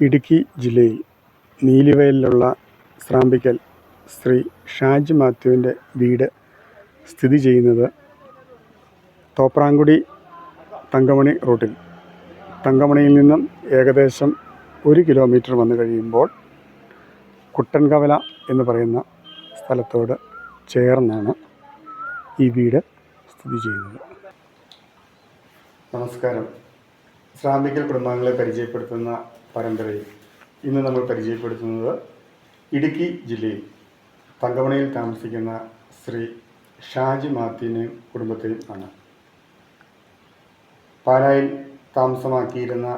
ഇടുക്കി ജില്ലയിൽ നീലിവയലിലുള്ള സ്രാമ്പിക്കൽ ശ്രീ ഷാജി മാത്യുവിന്റെ വീട് സ്ഥിതി ചെയ്യുന്നത് തോപ്രാങ്കുടി തങ്കമണി റൂട്ടിൽ. തങ്കമണിയിൽ നിന്നും ഏകദേശം ഒരു കിലോമീറ്റർ വന്നു കഴിയുമ്പോൾ കുട്ടൻകവല എന്ന് പറയുന്ന സ്ഥലത്തോട് ചേർന്നാണ് ഈ വീട് സ്ഥിതി ചെയ്യുന്നത്. നമസ്കാരം. ശ്രാമ്പിക്കൽ കുടുംബാംഗങ്ങളെ പരിചയപ്പെടുത്തുന്ന പരമ്പരയിൽ ഇന്ന് നമ്മൾ പരിചയപ്പെടുത്തുന്നത് ഇടുക്കി ജില്ലയിൽ തങ്കമണയിൽ താമസിക്കുന്ന ശ്രീ ഷാജി മാത്യുവിനെയും കുടുംബത്തെയും ആണ്. പാലായിൽ താമസമാക്കിയിരുന്ന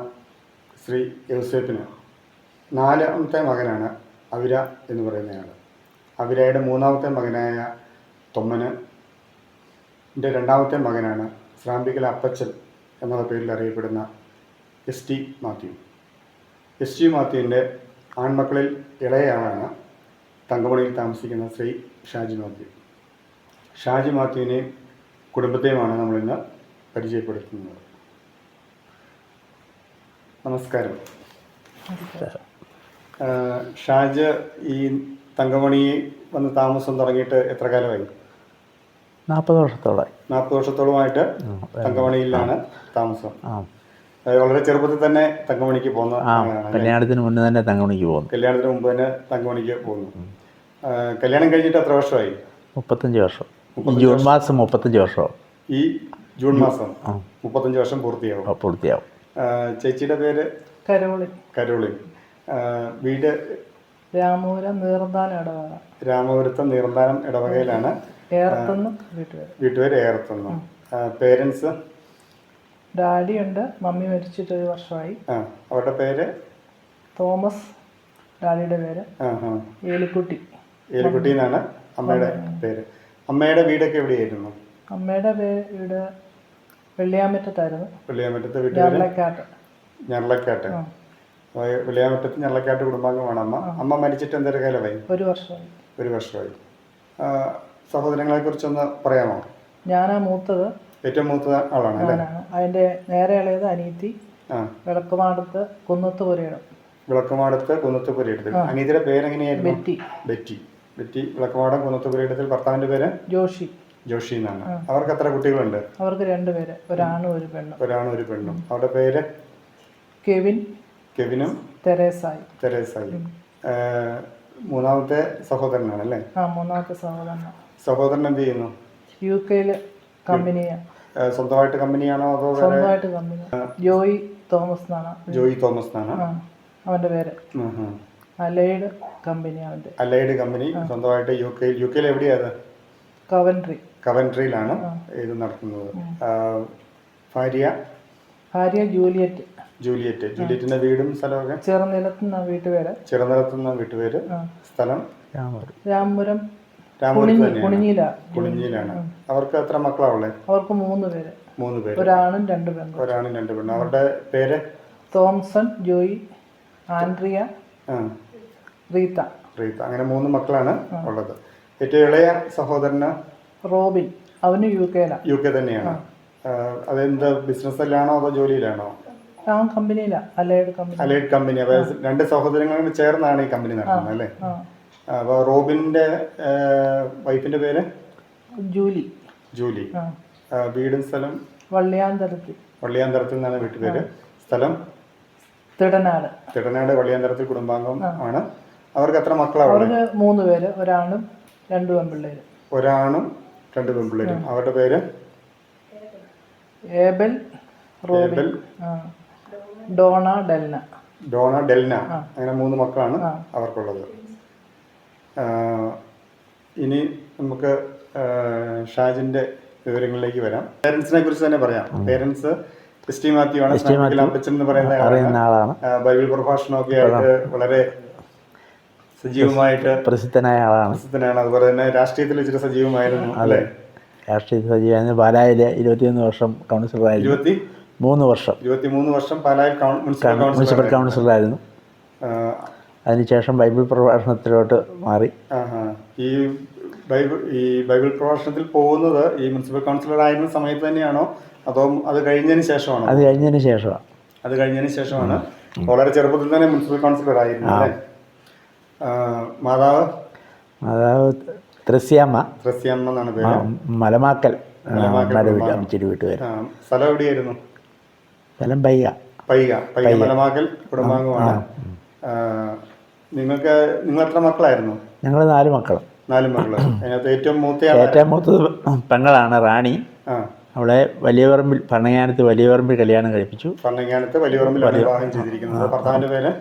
ശ്രീ യൗസേപ്പിന് നാലാമത്തെ മകനാണ് അവിര എന്ന് പറയുന്നയാൾ അവിരയുടെ മൂന്നാമത്തെ മകനായ തൊമ്മന് എന്റെ രണ്ടാമത്തെ മകനാണ് ശ്രാമ്പിക്കൽ അപ്പച്ചൻ എന്നുള്ള പേരിൽ അറിയപ്പെടുന്ന S T Mathew. S G മാത്യുവിന്റെ ആൺമക്കളിൽ ഇളയയാളാണ് തങ്കമണിയിൽ താമസിക്കുന്ന ശ്രീ ഷാജി മാത്യു. ഷാജി മാത്യുവിനെയും കുടുംബത്തെയുമാണ് നമ്മളിന്ന് പരിചയപ്പെടുത്തുന്നത്. നമസ്കാരം. ഷാജ് ഈ തങ്കമണി വന്ന് താമസം തുടങ്ങിയിട്ട് എത്ര കാലമായി? നാൽപ്പത് വർഷത്തോളമായി. നാൽപ്പത് വർഷത്തോളമായിട്ട് തങ്കമണിയിലാണ് താമസം. വളരെ ചെറുപ്പത്തിൽ തന്നെ തങ്കമണിക്ക് പോകുന്ന കല്യാണത്തിന് മുന്നേ തന്നെ തങ്കമണിക്ക് പോകുന്നു. കല്യാണത്തിന് മുമ്പ് തന്നെ തങ്കമണിക്ക് പോകുന്നു. കല്യാണം കഴിഞ്ഞിട്ട് എത്ര വർഷമായി? മുപ്പത്തഞ്ച് വർഷം. ജൂൺ മാസം മുപ്പത്തഞ്ച് വർഷം ഈ ജൂൺ മാസം മുപ്പത്തഞ്ച് വർഷം പൂർത്തിയാവും. പൂർത്തിയാവും. ചേച്ചിയുടെ പേര്? കരോളി. കരോളി. വീട്? രാമപുരം നീർന്താനം ഇടവക. രാമപുരത്ത് നീർന്താനം ഇടവകയിലാണ്. വീട്ടുപേര്. വീട്ടുപേര് ഏറത്തുന്നു പേരൻസ്? ഡാഡി ഉണ്ട് മമ്മി മരിച്ചിട്ട് ഒരു വർഷമായി. ആ അവരുടെ പേര്? തോമസ് ഡാഡിയുടെ പേര്. ആ ആ. ഏലിക്കുട്ടി. ഏലിക്കുട്ടി എന്നാണ് അമ്മയുടെ പേര്. അമ്മയുടെ വീടൊക്കെ എവിടെയായിരുന്നു? അമ്മയുടെ പേര് വീട് വെള്ളിയാമറ്റത്തായിരുന്നു. വെള്ളിയാമറ്റത്തെ വീട്ടിൽ ഞള്ളക്കാട്ട് ആ. വെള്ളിയാമറ്റത്ത് ഞെരളക്കാട്ട് കുടുംബാംഗമാണ് അമ്മ. അമ്മ മരിച്ചിട്ട് എന്തൊരു കാലമായി? ഒരു വർഷമായി. ഒരു വർഷമായി. സഹോദരങ്ങളെ കുറിച്ചൊന്ന് പറയാമോ? ഞാനാ മൂത്തത്. ഏറ്റവും മൂത്ത ആളാണ് അല്ലേ? ഞാനാണ് അതിന്റെ നേരെ ഇളയത് അനീത്തി. ആ. വിളക്കുമാടത്ത് കുന്നത്ത് പുരയിടം. വിളക്കുമാടത്ത് കുന്നത്തുപുരയിടത്തിൽ അനീതിയുടെ പേരെങ്ങനെയായിരുന്നു ബെറ്റി. ബെറ്റി. ബെറ്റി വിളക്കുമാടം കുന്നത്തുപുരയിടത്തിൽ ഭർത്താവിന്റെ പേര്? ജോഷി. ജോഷി എന്നാണ്. അവർക്ക് എത്ര കുട്ടികളുണ്ട്? അവർക്ക് രണ്ട് പേര്. ഒരാണും ഒരു പെണ്ണും. ഒരാണും ഒരു പെണ്ണും. അവരുടെ പേര്? കെവിൻ. കെവിനും തെരേസായി. തെരേസായി. മൂന്നാമത്തെ സഹോദരനാണ് അല്ലേ? ആ മൂന്നാമത്തെ സഹോദരൻ സഹോദരൻ എന്ത് ചെയ്യുന്നു? യു കെയിൽ കമ്പനിയാണ് സ്വന്തമായിട്ട് കമ്പനിയാണോ അതോ വേറെ? സ്വന്തമായിട്ട് കമ്പനി ജോയി തോമസ് എന്നാണ്. ജോയി തോമസ് എന്നാണ്? അവന്റെ പേര്. അലൈഡ് കമ്പനി അവന്റെ. അലൈഡ് കമ്പനി സ്വന്തമായിട്ട് യു കെ യു കെയിൽ എവിടെയാണ് കവൻട്രി. കവൻട്രിയിലാണ് ഇത് നടത്തുന്നത്. ഭാര്യ? ഭാര്യ ജൂലിയറ്റ്. ജൂലിയറ്റ്. ജൂലിയറ്റിന്റെ വീടും സ്ഥലമൊക്കെ? ചെറുനിലത്തുനിന്ന വീട്ടുപേര്. ചെറുനിലത്തുനിന്ന വീട്ടുപേര്. സ്ഥലം? രാമപുരം. രാമപുരം. രാമപുരത്ത് കുണിഞ്ഞി തന്നെയാണ്. കുണിഞ്ഞില കുളിഞ്ഞിയിലാണ് അവർക്ക് എത്ര മക്കളാ ഉള്ളത് അവർക്ക് മൂന്ന് പേര്. മൂന്ന് പേര്. ഒരാണും രണ്ട് പെണ്ണും. ഒരാണും രണ്ട് പെണ്ണും. അവരുടെ പേര്? തോംസൺ ജോയി ആൻഡ്രിയ ആ, റീത്ത. റീത്ത. അങ്ങനെ മൂന്ന് മക്കളാണ് ഉള്ളത്. ഏറ്റവും ഇളയ സഹോദരന്? റോബിൻ. അവന് യു കെയിലാണ് യു കെ തന്നെയാണ്. ആ, അതെന്ത് ബിസിനസ്സിലാണോ അതോ ജോലിയിലാണോ? അവൻ കമ്പനിയിലാണ് അലൈഡ് കമ്പനി അലൈഡ് കമ്പനി അതായത് രണ്ട് സഹോദരങ്ങളും കൂടി ചേർന്നാണ് ഈ കമ്പനി നടത്തുന്നത് അല്ലേ? ആ. അപ്പോൾ റോബിന്റെ വൈഫിന്റെ വൈഫിന്റെ പേര്? ജൂലി. ജൂലി. വീടും സ്ഥലം? വള്ളിയാന്തരത്തിൽ. വള്ളിയാന്തരത്തിൽ നിന്നാണ് വീട്ടുപേര്. സ്ഥലം? തിടനാട്. തിടനാട് വള്ളിയാന്തരത്തിൽ കുടുംബാംഗം ആണ്. അവർക്ക് എത്ര മക്കളാണ് അവർക്ക് മൂന്ന് പേര്. ഒരാണും രണ്ടു പെൺപിള്ളേരും. ഒരാണും രണ്ട് പെൺപിള്ളേരും. അവരുടെ പേര്? ഏബൽ റോബിൻ. ഡോണ ഡെൽന. ഡോണ ഡെൽന. അങ്ങനെ മൂന്ന് മക്കളാണ് അവർക്കുള്ളത്. ഇനി നമുക്ക് ഷാജിന്റെ വിവരങ്ങളിലേക്ക് വരാം. പേരൻസിനെ കുറിച്ച് തന്നെ പറയാം. പേരൻസ് ക്രിസ്റ്റി മാത്യു ആണ്. അപ്പച്ചൻ എന്ന് പറയുന്ന ആളാണ്. ബൈബിൾ പ്രഭാഷണമൊക്കെ ആയിട്ട് വളരെ സജീവമായിട്ട് പ്രസിദ്ധനായ ആളാണ്. പ്രസിദ്ധനാണ്. അതുപോലെ തന്നെ രാഷ്ട്രീയത്തിൽ ഇച്ചിരി സജീവമായിരുന്നു അല്ലേ? രാഷ്ട്രീയ സജീവമായിരുന്നു. പാലായിലെ ഇരുപത്തിയൊന്ന് വർഷം കൗൺസിലറായിരുന്നു. ഇരുപത്തി മൂന്ന് വർഷം. ഇരുപത്തി മൂന്ന് വർഷം പാലായിൽ മുനിസിപ്പൽ കൗൺസിലറായിരുന്നു. അതിനുശേഷം ബൈബിൾ പ്രഭാഷണത്തിലോട്ട് മാറി. ഈ ബൈബിൾ ഈ ബൈബിൾ പ്രഭാഷണത്തിൽ പോകുന്നത് ഈ മുനിസിപ്പൽ കൗൺസിലർ ആയിരുന്ന സമയത്ത് തന്നെയാണോ? അതോ അത് കഴിഞ്ഞതിന് ശേഷമാണോ? അത് കഴിഞ്ഞതിന് ശേഷമാണ്. അത് കഴിഞ്ഞതിന് ശേഷമാണ്. വളരെ ചെറുപ്പത്തിൽ തന്നെ മുനിസിപ്പൽ കൗൺസിലർ ആയിരുന്നു മാതാവ്? മാതാവ് ത്രസ്യാമ്മ. ത്രസ്യാമ്മ എന്നാണ് പേര്. മലമാക്കൽ. അമ്മച്ചിരി സ്ഥലം എവിടെയായിരുന്നു? സ്ഥലം പയ്യ. പൈക പൈക മലമാക്കൽ കുടുംബാംഗമാണ്. നിങ്ങൾക്ക് നിങ്ങൾ എത്ര മക്കളായിരുന്നു? ഞങ്ങൾ നാല് മക്കൾ നാല് മക്കൾ അതിനകത്ത് ഏറ്റവും മൂത്ത ഏറ്റവും മൂത്തത് പെങ്ങളാണ് റാണി. അവളെ വലിയ പറമ്പിൽ ഭരണങ്ങാനത്ത് വലിയ പറമ്പിൽ കല്യാണം കഴിപ്പിച്ചു. പന്നങ്ങാനത്ത് വലിയ പറമ്പിൽ വിവാഹം ചെയ്തിരിക്കുന്നത്. ഭർത്താവിന്റെ പേര്?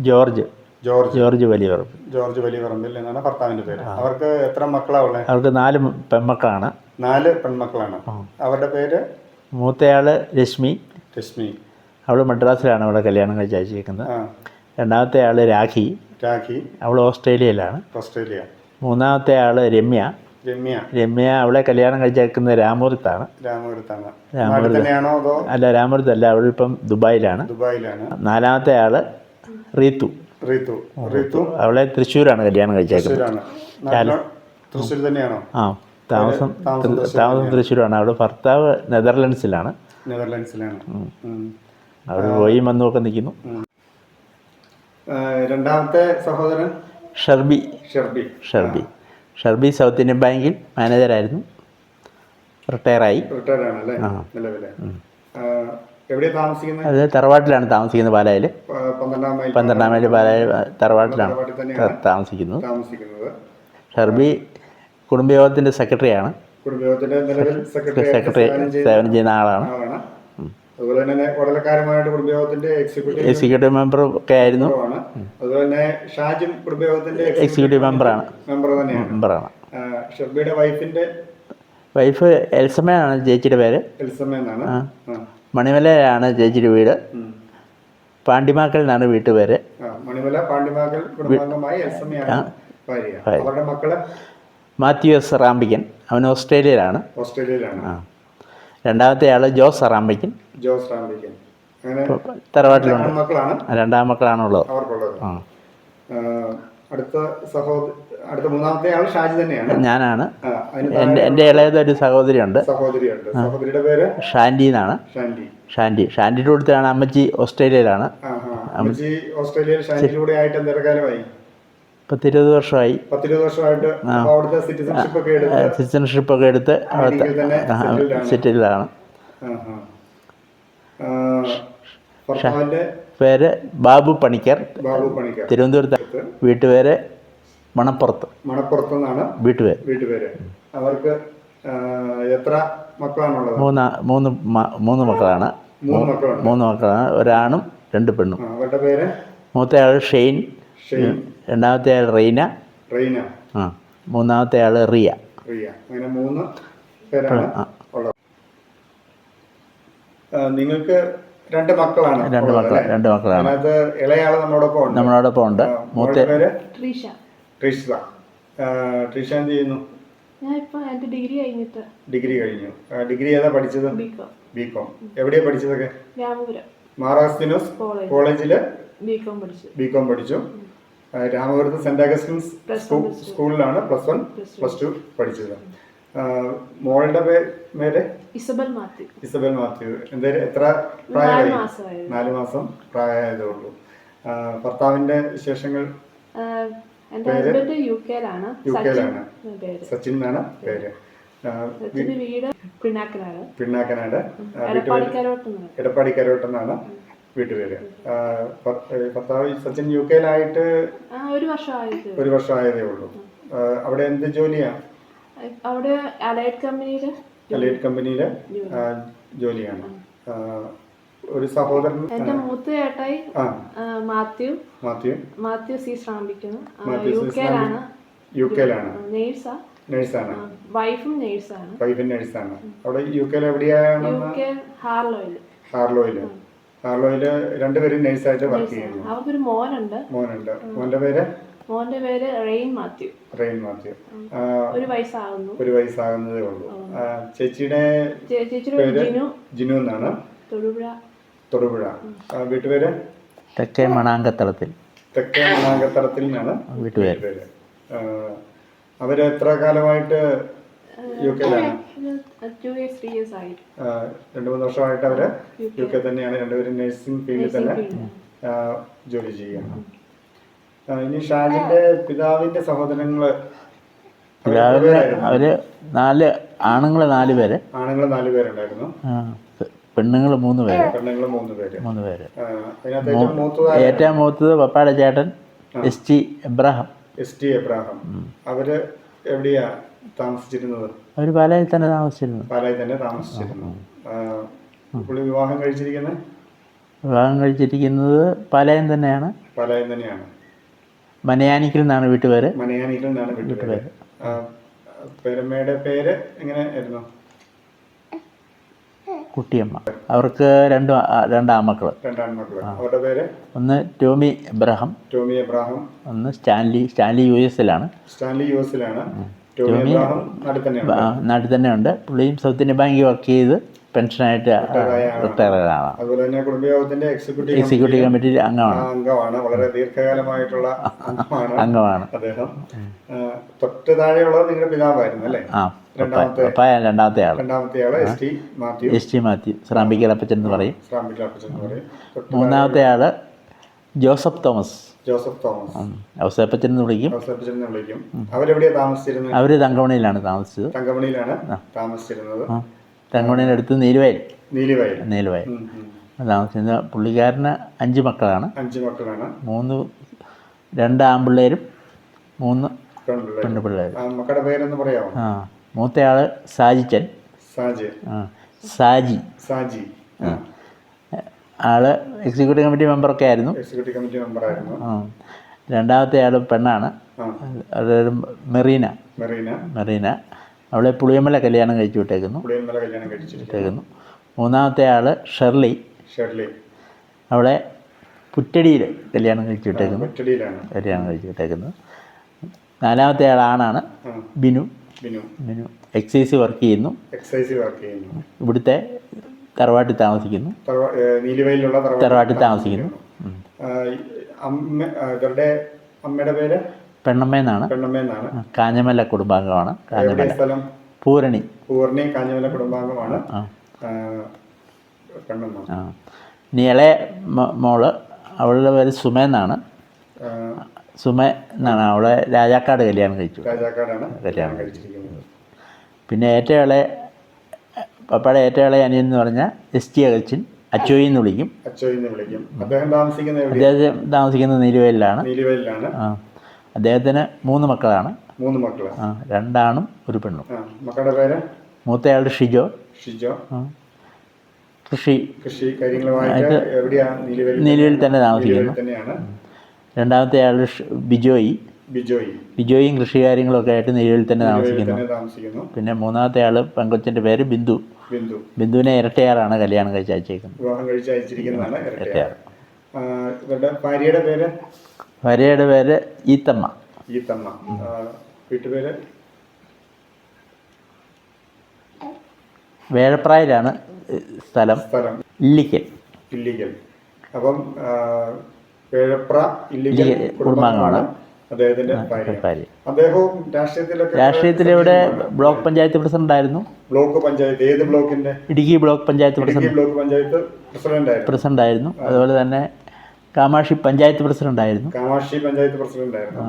ജോർജ്. ജോർജ്. ജോർജ് വലിയ പറമ്പിൽ ജോർജ് വലിയ പറമ്പിൽ എന്നാണ് ഭർത്താവിന്റെ പേര്. അവർക്ക് എത്ര മക്കളാ ഉള്ളത് അവർക്ക് നാല് പെൺമക്കളാണ്. നാല് പെൺമക്കളാണ്. അവരുടെ പേര്? മൂത്തയാൾ രശ്മി. രശ്മി. അവൾ മദ്രാസിലാണ് അവിടെ കല്യാണം കഴിച്ച് അയച്ചിരിക്കുന്നത്. ആ. രണ്ടാമത്തെ ആൾ രാഖി. രാഖി. അവൾ ഓസ്ട്രേലിയയിലാണ്. ഓസ്ട്രേലിയ. മൂന്നാമത്തെ ആൾ രമ്യ. രമ്യ. രമ്യ അവളെ കല്യാണം കഴിച്ചേക്കുന്നത് രാമപുരത്താണ്. രാമപുരത്താണ്. രാമപുരത്ത്. അല്ല രാമപുരത്തല്ല. അവളിപ്പം ദുബായിലാണ്. ദുബായിലാണ്. നാലാമത്തെ ആൾ റീത്തു. റീതു റീതു അവളെ തൃശ്ശൂരാണ് കല്യാണം കഴിച്ചേക്കുന്നത്. തൃശ്ശൂർ തന്നെയാണോ? ആ താമസം താമസം തൃശ്ശൂരാണ്. അവളുടെ ഭർത്താവ് നെതർലൻഡ്സിലാണ്. നെതർലൻഡ്സിലാണ്. അവൾ അവർ പോയി വന്നു ഒക്കെ നിൽക്കുന്നു രണ്ടാമത്തെ സഹോദരൻ? ഷർബി. ഷർബി. ഷർബി. ഷർബി സൗത്ത് ഇന്ത്യൻ ബാങ്കിൽ മാനേജറായിരുന്നു റിട്ടയറായി. അത് തറവാട്ടിലാണ് താമസിക്കുന്നത് പാലായിൽ പന്ത്രണ്ടാം മൈൽ പാലായ പാലായിൽ തറവാട്ടിലാണ് താമസിക്കുന്നത്. ഷർബി കുടുംബയോഗത്തിന്റെ സെക്രട്ടറിയാണ്. കുടുംബയോഗത്തിന്റെ സെക്രട്ടറി സേവനം ചെയ്യുന്ന ആളാണ്. അതുപോലെ തന്നെ വടലക്കാരമായിട്ട് കുടുംബയോഗത്തിന്റെ എക്സിക്യൂട്ടീവ് എക്സിക്യൂട്ടീവ് മെമ്പർ ഒക്കെ ആയിരുന്നു. അതുപോലെ തന്നെ ഷാജിം കുടുംബയോഗത്തിന്റെ എക്സിക്യൂട്ടീവ് മെമ്പറാണ് മെമ്പർ തന്നെയാണ്. മെമ്പറാണ് ആ, ഷെർബിയുടെ വൈഫിന്റെ വൈഫ് എൽസമ്മയാണ് ചേച്ചിയുടെ പേര്. എൽസമ്മ എന്നാണ്. മണിമലയാണ് ചേച്ചിയുടെ വീട്. പാണ്ഡിമാക്കലിനാണ് പാണ്ടിമാക്കൽ എന്നാണ് വീട്ടുപേര് മണിമല പാണ്ഡിമാകൽ കുടുംബാംഗമായി എൽസമ്മയാണ് ഭാര്യ. അവരുടെ മക്കൾ? മാത്യു എസ് റാമ്പിക്കൻ അവൻ ഓസ്ട്രേലിയയിലാണ്. ഓസ്ട്രേലിയയിലാണ്. രണ്ടാമത്തെ ആൾ ജോസ് റാംബിക്കൻ ജോസ് റാംബിക്കൻ തറവാട്ടിലുണ്ട്. മക്കളാണ്. രണ്ടാം മക്കളാണുള്ളത്. ആ. അടുത്ത സഹോദര അടുത്ത മൂന്നാമത്തെ ആൾ ഷാജി തന്നെയാണ്. ഞാനാണ്. എന്റെ എന്റെ എന്റെ എന്റെ ഇളയതൊരു സഹോദരിയുണ്ട്. സഹോദരിയുണ്ട്. സഹോദരിയുടെ പേര്? ഷാൻഡി എന്നാണ്. ഷാൻഡി. ഷാൻഡി. ഷാൻഡിയുടെ അടുത്താണ് അമ്മച്ചി ഓസ്ട്രേലിയയിലാണ്. അമ്മച്ചി ഓസ്ട്രേലിയയിൽ ഷാൻഡിയിലൂടെ ആയിട്ട് എന്തൊരു കാലമായി? പത്തിരുപത് വർഷമായി. പത്തിരുപത് വർഷമായിട്ട് അവിടുത്തെ സിറ്റിസൺഷിപ്പ് ഒക്കെ എടുത്ത് സിറ്റിസൺഷിപ്പ് ഒക്കെ എടുത്ത് അവിടുത്തെ സിറ്റിയിലാണ് പേര് ബാബു പണിക്കർ. ബാബു പണിക്കർ. തിരുവനന്തപുരത്ത് വീട്ടുപേര് മണപ്പുറത്ത്. മണപ്പുറത്ത് നിന്നാണ് വീട്ടുപേര്. വീട്ടുപേര്. അവർക്ക് എത്ര മക്കളാണുള്ളത്? മൂന്ന് മൂന്ന് മൂന്ന് മക്കളാണ്. മൂന്ന് മക്കളാണ്. മൂന്ന് മക്കളാണ്. ഒരാണും രണ്ട് പെണ്ണും. അവരുടെ പേര്? മൂത്തയാൾ ഷെയ്ൻ. ഷെയ്ൻ. രണ്ടാമത്തെ ആൾ റീന റീന ആ മൂന്നാമത്തെ ആൾ റിയ. റിയ. അങ്ങനെ മൂന്ന് പേരാണ് ഉള്ളത്. നിങ്ങൾക്ക് രണ്ട് മക്കളാണ് രണ്ട് മക്കൾ? രണ്ട് മക്കളാണ്. അതിനകത്ത് ഇളയാൾ നമ്മളോടൊപ്പം ഉണ്ട്. നമ്മളോടൊപ്പം ഉണ്ട്. മൂത്ത പേര്? ട്രീഷ. ട്രിഷ. ട്രിഷ എന്ത് ചെയ്യുന്നു? ഞാൻ ഇപ്പൊ എന്റെ ഡിഗ്രി കഴിഞ്ഞിട്ട്. ഡിഗ്രി കഴിഞ്ഞു. ഡിഗ്രി ഏതാ പഠിച്ചത്? B Com. B Com. എവിടെയാ പഠിച്ചതൊക്കെ? കോളേജ്. കോളേജിൽ ബികോം പഠിച്ചു. ബികോം പഠിച്ചു. രാമപുരത്ത് സെന്റ് അഗസ്റ്റിൻസ്. സ്കൂളിലാണ് പ്ലസ് വൺ പ്ലസ് ടു പഠിച്ചത്. മോളുടെ പേരെ? ഇസബൽ മാത്യു. ഇസബൽ മാത്യു. എന്തേലും എത്ര പ്രായമായി? നാല് മാസം പ്രായമായതേ ഉള്ളൂ. ഭർത്താവിന്റെ വിശേഷങ്ങൾ? യു കെയിലാണ്. യു സച്ചിൻ കെയിലാണ്. സച്ചിൻ എന്നാണ് പേര്. വീട് പിണ്ണാക്കനാട്. പിണ്ണാക്കനാട്. എടപ്പാടി കരോട്ടെന്നാണ് വീട്ടുപേര് ഭർത്താവ് സച്ചിൻ യു കെയിലായിട്ട് ഒരു വർഷമായതേ ഉള്ളൂ. അവിടെ എന്ത് ജോലിയാ? അവിടെ അലൈഡ് കമ്പനിയിൽ അലൈഡ് കമ്പനിയിലെ ജോലിയാണ്. ഒരു സഹോദരൻ എന്റെ മൂത്ത ചേട്ടായി മാത്യു. മാത്യു. മാത്യു സി ശ്രാമിക്കുന്നു. യു കെയിലാണ് യു കെയിലാണ് നേഴ്സാ. നേഴ്സാണ്. വൈഫും നേഴ്സാണ്. വൈഫും നേഴ്സാണ്. അവിടെ യു കെയിൽ എവിടെയാണ് ഹാർലോയിൽ. ഹാർലോയിൽ ഹാർലോയിൽ ഹാർലോയിൽ രണ്ടുപേരും നേഴ്സായിട്ട് വർക്ക് ചെയ്യുന്നു. അവർക്കൊരു മോനുണ്ട്. മോനുണ്ട്. മോന്റെ പേര്? മോന്റെ പേര് റെയിൻ മാത്യു. റെയിൻ മാത്യു. ഒരു വയസ്സാകുന്നു. ഒരു വയസ്സാകുന്നതേ ഉള്ളൂ. ചേച്ചിയുടെ ചേച്ചിയുടെ പേര് ജിനു. എന്നാണ്. തൊടുപുഴ. തൊടുപുഴ. ആ, വീട്ടുപേര്? തെക്കേ മണാങ്കത്തളത്തിൽ. തെക്കേ മണാങ്കത്തളത്തിൽ നിന്നാണ് വീട്ടുപേര്. പേര് അവർ എത്ര കാലമായിട്ട് യു കെയിലാണ് രണ്ട് മൂന്ന് വർഷമായിട്ട് അവർ യു കെ. തന്നെയാണ് രണ്ടുപേരും നഴ്സിംഗ് ഫീൽഡിൽ തന്നെ ജോലി ചെയ്യുകയാണ്. ഇനി ഷാജിന്റെ പിതാവിന്റെ സഹോദരങ്ങൾ അവർ നാല് ആണുങ്ങൾ നാല് പേര്. ആണുങ്ങൾ നാല് പേരുണ്ടായിരുന്നു. പെണ്ണുങ്ങൾ മൂന്ന് പേര്. പെണ്ണുങ്ങൾ മൂന്ന് പേര്. മൂന്ന് പേര്. ഏറ്റവും മൂത്തത് പപ്പായുടെ ചേട്ടൻ S T Abraham. S T Abraham. അവർ എവിടെയാ താമസിച്ചിരുന്നത്. അവർ പാലായിൽ തന്നെ താമസിച്ചിരുന്നു. പാലായിൽ തന്നെ താമസിച്ചിരുന്നു. പുള്ളി വിവാഹം കഴിച്ചിരിക്കുന്നത് വിവാഹം കഴിച്ചിരിക്കുന്നത് പാലായം തന്നെയാണ്. പാലായം തന്നെയാണ്. മനയാനിക്കിൽ നിന്നാണ് വീട്ടുപേര്. മനയാനിക്കിൽ നിന്നാണ് വീട്ടുപേര്. പെരുമയുടെ പേര് എങ്ങനെ ആയിരുന്നു? കുട്ടിയമ്മ. അവർക്ക് രണ്ട് ആ- രണ്ട് ആമക്കൾ രണ്ടാൺമക്കൾ അവരുടെ പേര്? ഒന്ന് ടോമി എബ്രഹാം. ടോമി എബ്രഹാം. ഒന്ന് സ്റ്റാൻലി സ്റ്റാൻലി യു എസിലാണ്. സ്റ്റാൻലി യു എസിലാണ്. എബ്രാഹാം നാട്ടിൽ തന്നെ ഉണ്ട്. പുള്ളിയും സൗത്ത് ഇന്ത്യൻ ബാങ്കിൽ വർക്ക് ചെയ്ത് പെൻഷനായിട്ട് റിട്ടയർ ആണ് അതുപോലെ തന്നെ കുടുംബയോഗത്തിന്റെ എക്സിക്യൂട്ടീവ് എക്സിക്യൂട്ടീവ് കമ്മിറ്റി അംഗമാണ്. അംഗമാണ്. വളരെ ദീർഘകാലമായിട്ടുള്ള അംഗമാണ് അംഗമാണ്. അദ്ദേഹം. തൊട്ട് താഴെയുള്ളത് നിങ്ങളുടെ പിതാവായിരുന്നു അല്ലേ? ആ രണ്ടാമത്തെ ആൾ രണ്ടാമത്തെ ആൾ. S T Mathew. S T Mathew. Srampickal Appachan എന്ന് പറയും. മൂന്നാമത്തെ ആൾ ജോസഫ് തോമസ്. ജോസഫ് തോമസ്. ഔസേപ്പച്ചൻ എന്ന് വിളിക്കും. എന്ന് വിളിക്കും. താമസിച്ചിരുന്നത്? അവർ തങ്കമണിയിലാണ് താമസിച്ചത്. തങ്കമണിയിലാണ് താമസിച്ചിരുന്നത്. തങ്കമണിയുടെ അടുത്ത് നീലുവയൽ നീലുവയൽ നീലുവയൽ താമസിച്ചിരുന്ന. പുള്ളിക്കാരന് അഞ്ച് മക്കളാണ്. അഞ്ച് മക്കളാണ്. മൂന്ന് രണ്ട് ആൺപിള്ളേരും മൂന്ന് പെൺപിള്ളേരും. മക്കളുടെ പേരൊന്ന് പറയാമോ? ആ മൂത്തയാൾ സാജിച്ചൻ. സാജി. സാജി. സാജി. ആൾ എക്സിക്യൂട്ടീവ് കമ്മിറ്റി മെമ്പറൊക്കെ ആയിരുന്നു. എക്സിക്യൂട്ടീവ് കമ്മിറ്റി മെമ്പറായിരുന്നു. രണ്ടാമത്തെ ആൾ പെണ്ണാണ്. അതായത് മെറീന. മെറീന. മെറീന. അവളെ പുളിയമ്മല കല്യാണം കഴിച്ചു വിട്ടേക്കുന്നു. പുളിയമ്മല കല്യാണം കഴിച്ചു വിട്ടേക്കുന്നു. മൂന്നാമത്തെ ആൾ ഷെർലി. ഷെർലി. അവളെ പുറ്റടിയിൽ കല്യാണം കഴിച്ചു വിട്ടേക്കുന്നു. കല്യാണം കഴിച്ചു വിട്ടേക്കുന്നത് നാലാമത്തെ ആൾ ആണാണ് ബിനു. ബിനു. ബിനു. എക്സൈസ് വർക്ക് ചെയ്യുന്നു. എക്സൈസ് വർക്ക് ചെയ്യുന്നു. ഇവിടുത്തെ തറവാട്ടിൽ താമസിക്കുന്നു. നീലിവയിലുള്ള തറവാട്ടിൽ താമസിക്കുന്നു. അമ്മ ഇവരുടെ അമ്മയുടെ പേര്? പെണ്ണമ്മയെന്നാണ് പെണ്ണമ്മ എന്നാണ്. കാഞ്ഞമല കുടുംബാംഗമാണ്. കാഞ്ഞമല. സ്ഥലം? പൂരണി. കാഞ്ഞമല കുടുംബാംഗമാണ്. ആ. ഇനി ഇളയ മോൾ അവളുടെ പേര് സുമ എന്നാണ്. ആ, സുമ എന്നാണ്. അവളെ രാജാക്കാട് കല്യാണം കഴിച്ചു. രാജാക്കാടാണ് കല്യാണം കഴിച്ചിരിക്കുന്നത്. പിന്നെ ഏറ്റവും ഇളയ പപ്പയുടെ ഏറ്റവും ഇളയ അനിയൻ എന്ന് പറഞ്ഞാൽ എസ് ടി അകച്ചൻ അച്ചോയി എന്ന് വിളിക്കും. അദ്ദേഹം താമസിക്കുന്നത് നീലിവയലിലാണ് ആ. അദ്ദേഹത്തിന് മൂന്ന് മക്കളാണ്. മൂന്ന് മക്കൾ ആ രണ്ടാണും ഒരു പെണ്ണും. മക്കളുടെ പേര്? മൂത്തയാളുടെ ഷിജോ. ഷിജോ. കൃഷി. കൃഷി നീലിവയൽ തന്നെ താമസിക്കുന്നു. രണ്ടാമത്തെ ആൾ ബിജോയി ബിജോയി. ബിജോയും. കൃഷി കാര്യങ്ങളൊക്കെ ആയിട്ട് നീലുവയിൽ താമസിക്കുന്നു. തന്നെ താമസിക്കുന്നു. പിന്നെ മൂന്നാമത്തെ ആൾ പെങ്കൊച്ചിന്റെ പേര് ബിന്ദു. ബിന്ദു. ബിന്ദുവിനെ ഇരട്ടയാറാണ് കല്യാണം കഴിച്ച് അയച്ചേക്കുന്നത്. വിവാഹം കഴിച്ച് അയച്ചിരിക്കുന്നതാണ് ഇരട്ടയാർ ഇവരുടെ ഭാര്യയുടെ പേര്? ഭാര്യയുടെ പേര് ഈത്തമ്മ. ഈത്തമ്മ. വീട്ടുപേര്? വേഴപ്രായിലാണ് സ്ഥലം സ്ഥലം. ഇല്ലിക്കൽ. ഇല്ലിക്കൽ. അപ്പം വേഴപ്ര ഇല്ലിക്കൽ കുടുംബാംഗമാണ്. ഭാര്യ. ഭാര്യ അദ്ദേഹവും രാഷ്ട്രീയത്തിലൊക്കെ രാഷ്ട്രീയത്തിലിവിടെ ബ്ലോക്ക് പഞ്ചായത്ത് പ്രസിഡന്റ് ആയിരുന്നു ബ്ലോക്ക് പഞ്ചായത്ത് ഏത് ബ്ലോക്കിന്റെ? Idukki block panchayat president. Block panchayat president ആയിരുന്നു പ്രസിഡന്റ് ആയിരുന്നു അതുപോലെ തന്നെ കാമാക്ഷി പഞ്ചായത്ത് പ്രസിഡന്റ് ആയിരുന്നു കാമാക്ഷി പഞ്ചായത്ത് പ്രസിഡന്റ് ആയിരുന്നു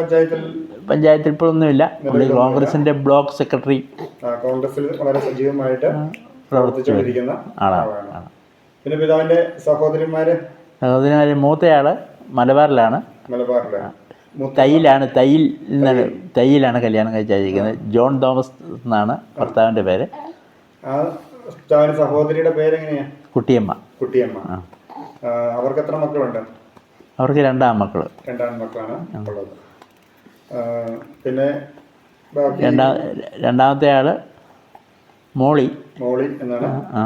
പഞ്ചായത്തിൽ? പഞ്ചായത്തിൽ ഇപ്പോഴൊന്നുമില്ല. നമ്മുടെ കോൺഗ്രസിന്റെ ബ്ലോക്ക് സെക്രട്ടറി കോൺഗ്രസിൽ വളരെ സജീവമായിട്ട് പ്രവർത്തിച്ചുകൊണ്ടിരിക്കുന്ന ആളാണ്. പിന്നെ പിതാവിന്റെ സഹോദരിമാര് സഹോദരിമാര് മൂത്തയാൾ മലബാറിലാണ്. തയ്യിലാണ് തയ്യിൽ നിന്നാണ് തയ്യിലാണ് കല്യാണം കഴിച്ചിരിക്കുന്നത് ജോൺ തോമസ് എന്നാണ് ഭർത്താവിന്റെ പേര്. സഹോദരിയുടെ പേരെങ്ങനെയാ? കുട്ടിയമ്മ. കുട്ടിയമ്മ. അവർക്ക് എത്ര മക്കളുണ്ട്? അവർക്ക് രണ്ടാം മക്കൾ രണ്ടാം മക്കളാണ് ഉള്ളത്. പിന്നെ ബാക്കി രണ്ടാമത്തെ ആൾ മോളി. മോളി എന്നാണ്? ആ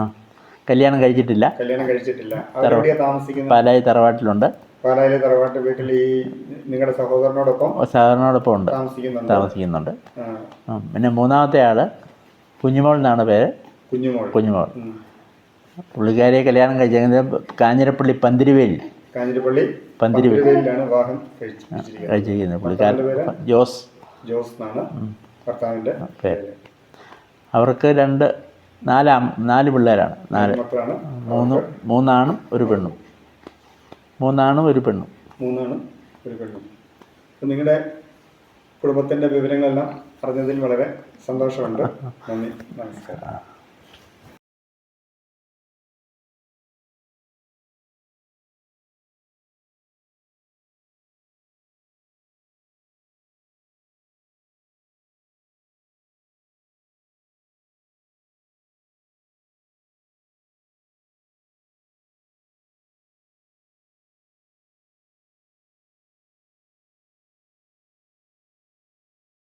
കല്യാണം കഴിച്ചിട്ടില്ല. കല്യാണം കഴിച്ചിട്ടില്ല. പാലായി തറവാട്ടിലുണ്ട്. പാലായിലെ തറവാട്ട് വീട്ടിൽ ഈ നിങ്ങളുടെ സഹോദരനോടൊപ്പം സഹോദരനോടൊപ്പം ഉണ്ട് താമസിക്കുന്നുണ്ട്. താമസിക്കുന്നുണ്ട് പിന്നെ മൂന്നാമത്തെ ആൾ കുഞ്ഞുമോൾ എന്നാണ് പേര്. കുഞ്ഞുമോൾ. കുഞ്ഞുമോൾ. പുള്ളിക്കാരിയെ കല്യാണം കഴിച്ചത് കാഞ്ഞിരപ്പള്ളി പന്തിരുവേലിൽ കാഞ്ഞിരപ്പള്ളി പന്തിരുവേലിലാണ് വിവാഹം കഴിച്ചിരിക്കുന്നത്. പുള്ളിക്കാരൻ ജോസ്. ജോസ് എന്നാണ്. ഭർത്താവിന്റെ പേര്. അവർക്ക് രണ്ട് നാലാം നാല് പിള്ളേരാണ്. നാല്. മൂന്ന് മൂന്നാണും ഒരു പെണ്ണും. മൂന്നാണും ഒരു പെണ്ണും. മൂന്നാണ് ഒരു പെണ്ണും. നിങ്ങളുടെ കുടുംബത്തിന്റെ വിവരങ്ങളെല്ലാം അറിഞ്ഞതിൽ വളരെ സന്തോഷമുണ്ട്. നന്ദി നമസ്കാരം.